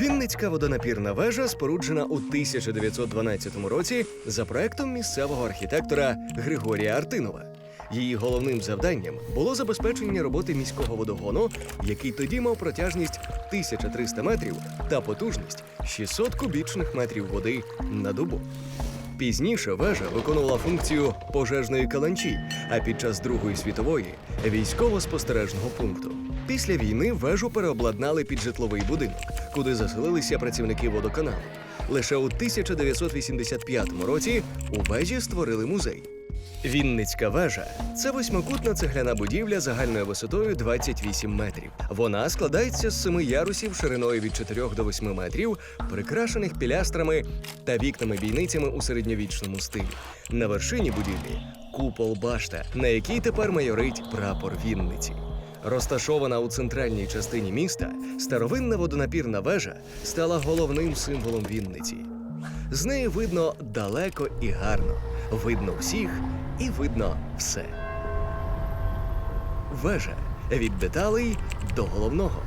Вінницька водонапірна вежа споруджена у 1912 році за проектом місцевого архітектора Григорія Артинова. Її головним завданням було забезпечення роботи міського водогону, який тоді мав протяжність 1300 метрів та потужність 600 кубічних метрів води на добу. Пізніше вежа виконувала функцію пожежної каланчі, а під час Другої світової військово-спостережного пункту. Після війни вежу переобладнали під житловий будинок, куди заселилися працівники водоканалу. Лише у 1985 році у вежі створили музей. Вінницька вежа це восьмикутна цегляна будівля загальною висотою 28 метрів. Вона складається з семи ярусів шириною від 4 до 8 метрів, прикрашених пілястрами та вікнами-бійницями у середньовічному стилі. На вершині будівлі купол башта, на якій тепер майорить прапор Вінниці. Розташована у центральній частині міста, старовинна водонапірна вежа стала головним символом Вінниці. З неї видно далеко і гарно, видно всіх і видно все. Вежа від деталей до головного.